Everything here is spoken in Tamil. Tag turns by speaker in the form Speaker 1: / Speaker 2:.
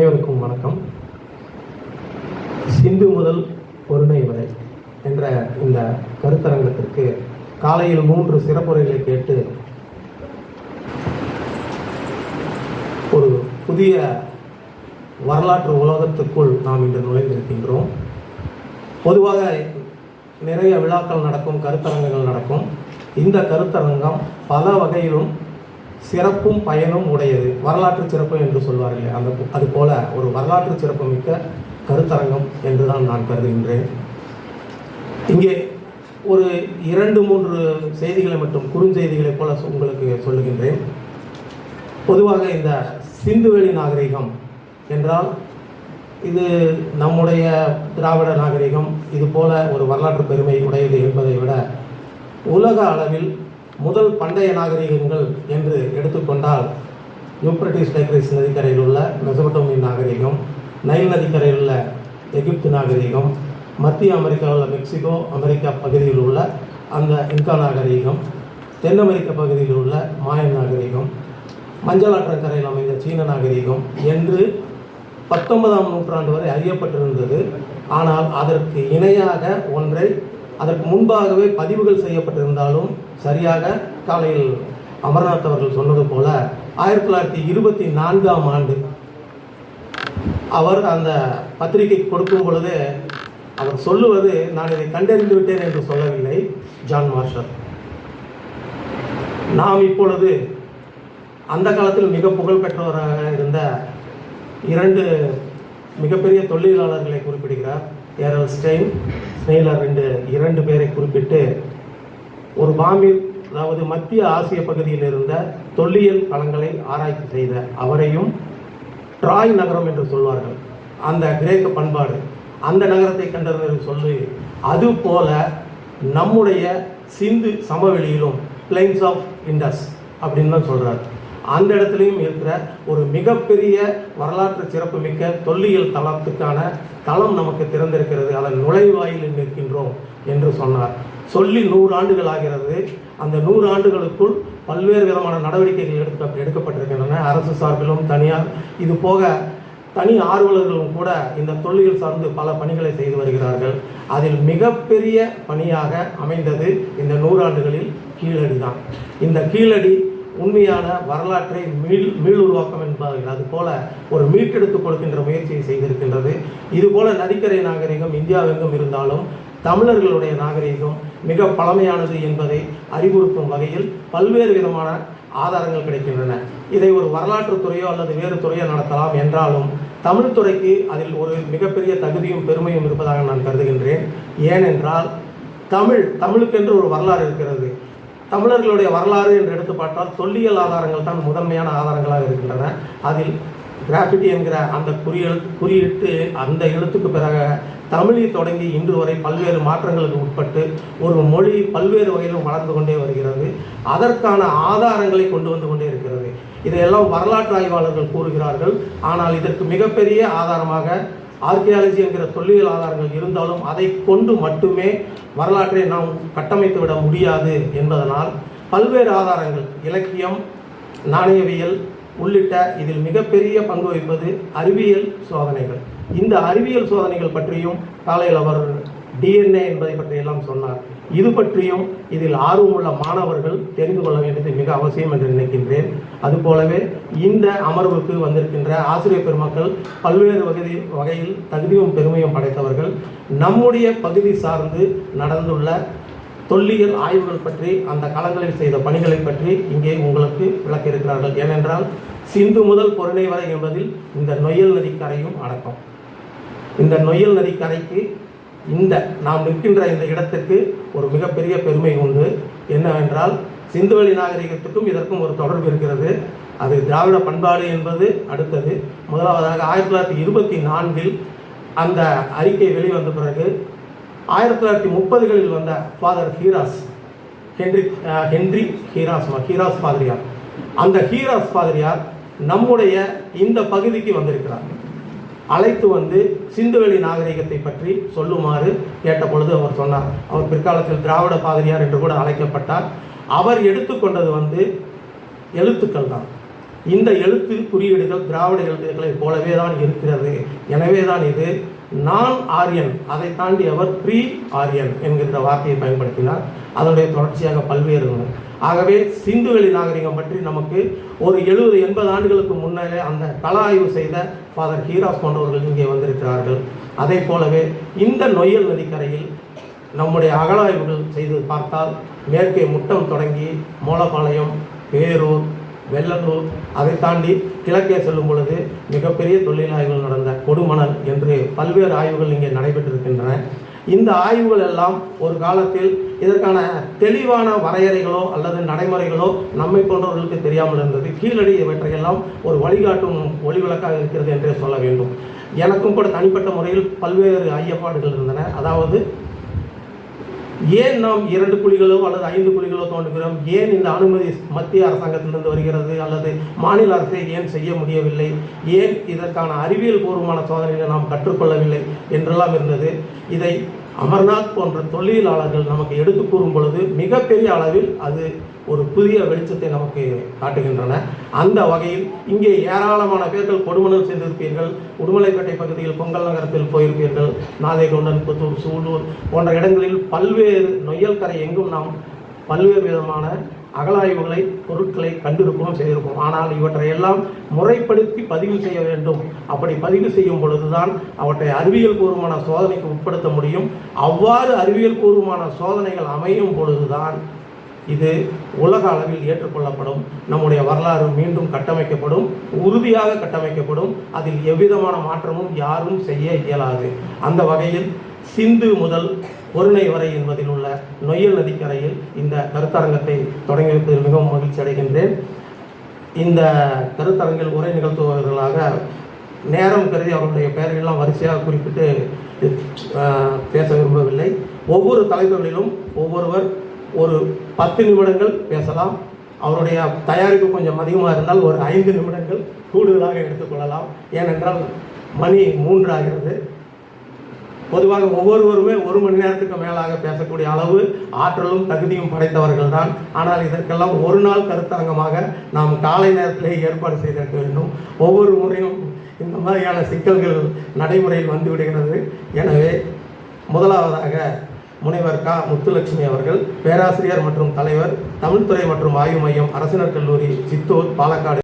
Speaker 1: அனைவருக்கும் வணக்கம். சிந்து முதல் பொருணை வரை என்ற இந்த கருத்தரங்கத்திற்கு காலையில் மூன்று சிறப்புரைகளை கேட்டு ஒரு புதிய வரலாற்று உலகத்துக்குள் நாம் இன்று நுழைந்திருக்கின்றோம். பொதுவாக நிறைய விழாக்கள் நடக்கும் கருத்தரங்கங்கள் நடக்கும். இந்த கருத்தரங்கம் பல வகையிலும் சிறப்பும் பயனும் உடையது. வரலாற்று சிறப்பு என்று சொல்வார்கள் அந்த அது போல ஒரு வரலாற்று சிறப்பு மிக்க கருத்தரங்கம் என்றுதான் நான் கருதுகின்றேன். இங்கே ஒரு இரண்டு மூன்று செய்திகளை மட்டும் குறுஞ்செய்திகளைப் போல உங்களுக்கு சொல்லுகின்றேன். பொதுவாக இந்த சிந்துவெளி நாகரிகம் என்றால் இது நம்முடைய திராவிட நாகரிகம் இது போல ஒரு வரலாற்று பெருமை உடையது என்பதை விட உலக அளவில் முதல் பண்டைய நாகரிகங்கள் என்று எடுத்துக்கொண்டால் யூப்ரட்டிஸ் டைக்ரிஸ் நதிக்கரையில் உள்ள மெசபட்டோமியன் நாகரிகம் நைல் நதிக்கரையில் உள்ள எகிப்து நாகரிகம் மத்திய அமெரிக்காவில் உள்ள மெக்சிகோ அமெரிக்கா பகுதியில் உள்ள அந்த இன்கா நாகரிகம் தென் அமெரிக்க பகுதியில் உள்ள மாயன் நாகரிகம் மஞ்சள் ஆற்றக்கரையில் அமைந்த சீன நாகரிகம் என்று பத்தொன்பதாம் நூற்றாண்டு வரை அறியப்பட்டிருந்தது. ஆனால் அதற்கு இணையாக ஒன்றை அதற்கு முன்பாகவே பதிவுகள் செய்யப்பட்டிருந்தாலும் சரியாக காலையில் அமர்நாத் அவர்கள் சொன்னது போல ஆயிரத்தி தொள்ளாயிரத்தி இருபத்தி நான்காம் ஆண்டு அவர் அந்த பத்திரிகை கொடுக்கும் பொழுது அவர் சொல்லுவது நான் இதை கண்டறிந்து விட்டேன் என்று சொல்லவில்லை ஜான் மார்ஷல் நாம் இப்பொழுது அந்த காலத்தில் மிக புகழ்பெற்றவராக இருந்த இரண்டு மிகப்பெரிய தொழிலாளர்களை குறிப்பிடுகிறார் ஏரல் ஸ்டெயின் செயலர் ரெண்டு இரண்டு பேரை குறிப்பிட்டு ஒரு பாம்பில் அதாவது மத்திய ஆசிய பகுதியில் இருந்த தொல்லியல் களங்களை ஆராய்ச்சி செய்த அவரையும் ட்ராய் நகரம் என்று சொல்வார்கள். அந்த கிரேக்க பண்பாடு அந்த நகரத்தை கண்டறிந்து சொல்லி அதுபோல நம்முடைய சிந்து சமவெளியிலும் பிளைன்ஸ் ஆஃப் இண்டஸ் அப்படின்னு தான் சொல்கிறார் அந்த இடத்துலையும் இருக்கிற ஒரு மிகப்பெரிய வரலாற்று சிறப்புமிக்க தொல்லியல் தளத்துக்கான தளம் நமக்கு திறந்திருக்கிறது. அதன் நுழைவாயிலில் நிற்கின்றோம் என்று சொன்னார். சொல்லி நூறு ஆண்டுகள் ஆகிறது. அந்த நூறு ஆண்டுகளுக்குள் பல்வேறு விதமான நடவடிக்கைகள் எடுக்க எடுக்கப்பட்டிருக்கின்றன. அரசு சார்பிலும் தனியார். இது போக தனி ஆர்வலர்களும் கூட இந்த தொல்லியல் சார்ந்து பல பணிகளை செய்து வருகிறார்கள். அதில் மிகப்பெரிய பணியாக அமைந்தது இந்த நூறாண்டுகளில் கீழடி தான் இந்த கீழடி உண்மையான வரலாற்றை மீள் மீள் உருவாக்கம் என்பார்கள். அது போல ஒரு மீட்டெடுத்து கொடுக்கின்ற முயற்சியை செய்திருக்கின்றது. இதுபோல நதிக்கரை நாகரிகம் இந்தியாவெங்கும் இருந்தாலும் தமிழர்களுடைய நாகரிகம் மிக பழமையானது என்பதை அறிவுறுத்தும் வகையில் பல்வேறு விதமான ஆதாரங்கள் கிடைக்கின்றன. இதை ஒரு வரலாற்று துறையோ அல்லது வேறு துறையோ நடத்தலாம் என்றாலும் தமிழ் துறைக்கு அதில் ஒரு மிகப்பெரிய தகுதியும் பெருமையும் இருப்பதாக நான் கருதுகின்றேன். ஏனென்றால் தமிழ் தமிழுக்கென்று ஒரு வரலாறு இருக்கிறது. தமிழர்களுடைய வரலாறு என்று எடுத்து பார்த்தால் தொல்லியல் ஆதாரங்கள் தான் முதன்மையான ஆதாரங்களாக இருக்கின்றன. அதில் கிராஃபிட்டி என்கிற அந்த குறியெழு குறியிட்டு அந்த எழுத்துக்கு பிறகு தமிழில் தொடங்கி இன்று வரை பல்வேறு மாற்றங்களுக்கு உட்பட்டு ஒரு மொழி பல்வேறு வகையிலும் வளர்ந்து கொண்டே வருகிறது. அதற்கான ஆதாரங்களை கொண்டு வந்து கொண்டே இருக்கிறது. இதையெல்லாம் வரலாற்று ஆய்வாளர்கள் கூறுகிறார்கள். ஆனால் இதற்கு மிகப்பெரிய ஆதாரமாக ஆர்கியாலஜி என்கிற தொல்லியல் ஆதாரங்கள் இருந்தாலும் அதை கொண்டு மட்டுமே வரலாற்றை நாம் கட்டமைத்து விட முடியாது என்பதனால் பல்வேறு ஆதாரங்கள் இலக்கியம் நாணயவியல் உள்ளிட்ட இதில் மிகப்பெரிய பங்கு வகிப்பது அறிவியல் சோதனைகள். இந்த அறிவியல் சோதனைகள் பற்றியும் காலையில் அவர் டிஎன்ஏ என்பதை பற்றியெல்லாம் சொன்னார். இது பற்றியும் இதில் ஆர்வமுள்ள மாணவர்கள் தெரிந்து கொள்ள வேண்டியது மிக அவசியம் என்று நினைக்கின்றேன். அதுபோலவே இந்த அமர்வுக்கு வந்திருக்கின்ற ஆசிரியர் பெருமக்கள் பல்வேறு வகை வகையில் தகுதியும் பெருமையும் படைத்தவர்கள் நம்முடைய பகுதி சார்ந்து நடந்துள்ள தொல்லியல் ஆய்வுகள் பற்றி அந்த களங்களில் செய்த பணிகளை பற்றி இங்கே உங்களுக்கு விளக்க இருக்கிறார்கள் ஏனென்றால் சிந்து முதல் பொருணை வரை என்பதில் இந்த நொய்யல் நதிக்கரையும் அடக்கம். இந்த நொய்யல் நதிக்கரைக்கு இந்த நாம் நிற்கின்ற இந்த இடத்திற்கு ஒரு மிகப்பெரிய பெருமை உண்டு. என்னவென்றால் சிந்துவெளி நாகரிகத்துக்கும் இதற்கும் ஒரு தொடர்பு இருக்கிறது. அது திராவிட பண்பாடு என்பது அடுத்தது. முதலாவதாக ஆயிரத்தி தொள்ளாயிரத்தி இருபத்தி நான்கில் அந்த அறிக்கை வெளிவந்த பிறகு ஆயிரத்தி தொள்ளாயிரத்தி முப்பதுகளில் வந்த father Heras Henry Henry Henry Heras Heras பாதிரியார் அந்த ஹீராஸ் பாதிரியார் நம்முடைய இந்த பகுதிக்கு வந்திருக்கிறார். அழைத்து வந்து சிந்துவெளி நாகரிகத்தை பற்றி சொல்லுமாறு கேட்டபொழுது அவர் சொன்னார். அவர் பிற்காலத்தில் திராவிட பாதிரியார் என்று கூட அழைக்கப்பட்டார். அவர் எடுத்துக்கொண்டது வந்து எழுத்துக்கள் தான். இந்த எழுத்து குறியீடுகள் திராவிட எழுத்துக்களைப் போலவே தான் இருக்கிறது. எனவே தான் இது நான் ஆரியன் அதை தாண்டி அவர் ப்ரீ ஆரியன் என்கின்ற வார்த்தையை பயன்படுத்தினார். அதனுடைய தொடர்ச்சியாக பல்வேறு ஆகவே சிந்துவெளி நாகரிகம் பற்றி நமக்கு ஒரு எழுபது எண்பது ஆண்டுகளுக்கு முன்னரே அந்த கள ஆய்வு செய்த ஃபாதர் ஹீராஸ் போன்றவர்கள் இங்கே வந்திருக்கிறார்கள். அதே போலவே இந்த நொய்யல் நதிக்கரையில் நம்முடைய அகலாய்வுகள் செய்து பார்த்தால் மேற்கே முட்டம் தொடங்கி மூலபாளையம் பேரூர் வெள்ளலூர் அதை தாண்டி கிழக்கே செல்லும் பொழுது மிகப்பெரிய தொழிலாய்வுகள் நடந்த கொடுமணல் என்று பல்வேறு ஆய்வுகள் இங்கே நடைபெற்றிருக்கின்றன. இந்த ஆய்வுகள் எல்லாம் ஒரு காலத்தில் இதற்கான தெளிவான வரையறைகளோ அல்லது நடைமுறைகளோ நம்மை போன்றவர்களுக்கு தெரியாமல் இருந்தது. கீழடி இவற்றையெல்லாம் ஒரு வழிகாட்டும் ஒளிவிளக்காக இருக்கிறது என்றே சொல்ல வேண்டும். எனக்கும் கூட தனிப்பட்ட முறையில் பல்வேறு ஐயப்பாடுகள் இருந்தன. அதாவது ஏன் நாம் இரண்டு குழிகளோ அல்லது ஐந்து குழிகளோ தோன்றுகிறோம்? ஏன் இந்த அனுமதி மத்திய அரசாங்கத்திலிருந்து வருகிறது? அல்லது மாநில அரசை ஏன் செய்ய முடியவில்லை? ஏன் இதற்கான அறிவியல் பூர்வமான சோதனைகளை நாம் கற்றுக்கொள்ளவில்லை? என்றெல்லாம் இருந்தது. இதை அமர்நாத் போன்ற தொழிலாளர்கள் நமக்கு எடுத்து கூறும் பொழுது மிகப்பெரிய அளவில் அது ஒரு புதிய வெளிச்சத்தை நமக்கு காட்டுகின்றன. அந்த வகையில் இங்கே ஏராளமான பேர்கள் கொடுமணல் செய்திருப்பீர்கள். உடுமலைப்பேட்டை பகுதியில் பொங்கல் நகரத்தில் போயிருப்பீர்கள். நாதைகொண்டன் புத்தூர் சூலூர் போன்ற இடங்களில் பல்வேறு நொய்யல் கரை எங்கும் நாம் பல்வேறு விதமான அகலாய்வுகளை பொருட்களை கண்டிருப்போம் செய்திருக்கும் ஆனால் இவற்றையெல்லாம் முறைப்படுத்தி பதிவு செய்ய வேண்டும். அப்படி பதிவு செய்யும் பொழுதுதான் அவற்றை அறிவியல் பூர்வமான சோதனைக்கு உட்படுத்த முடியும். அவ்வாறு அறிவியல் பூர்வமான சோதனைகள் அமையும் பொழுதுதான் இது உலக அளவில் ஏற்றுக்கொள்ளப்படும். நம்முடைய வரலாறு மீண்டும் கட்டமைக்கப்படும் உறுதியாக கட்டமைக்கப்படும். அதில் எவ்விதமான மாற்றமும் யாரும் செய்ய இயலாது. அந்த வகையில் சிந்து முதல் பொருணை வரை என்பதில் உள்ள நொய்யல் நதிக்கரையில் இந்த கருத்தரங்கத்தை தொடங்கி வைப்பதில் மிகவும் மகிழ்ச்சி அடைகின்றேன். இந்த கருத்தரங்கில் உரை நிகழ்த்துபவர்களாக நேரம் கருதி அவருடைய பெயர்களெல்லாம் வரிசையாக குறிப்பிட்டு பேச விரும்பவில்லை. ஒவ்வொரு தலைவர்களிலும் ஒவ்வொருவர் ஒரு பத்து நிமிடங்கள் பேசலாம். அவருடைய தயாரிப்பு கொஞ்சம் அதிகமாக இருந்தால் ஒரு ஐந்து நிமிடங்கள் கூடுதலாக எடுத்துக்கொள்ளலாம் ஏனென்றால் மணி மூன்று ஆகிறது பொதுவாக ஒவ்வொருவருமே ஒரு மணி நேரத்துக்கு மேலாக பேசக்கூடிய அளவு ஆற்றலும் தகுதியும் படைத்தவர்கள் தான் ஆனால் இதற்கெல்லாம் ஒரு நாள் கருத்தரங்கமாக நாம் காலை நேரத்திலே ஏற்பாடு செய்திருக்க வேண்டும். ஒவ்வொரு முறையும் இந்த மாதிரியான சிக்கல்கள் நடைமுறையில் வந்து விடுகிறது எனவே முதலாவதாக முனைவர் க. முத்துலட்சுமி அவர்கள் பேராசிரியர் மற்றும் தலைவர் தமிழ்துறை மற்றும் ஆய்வு மையம் அரசினர் கல்லூரி சித்தூர் பாலக்காடு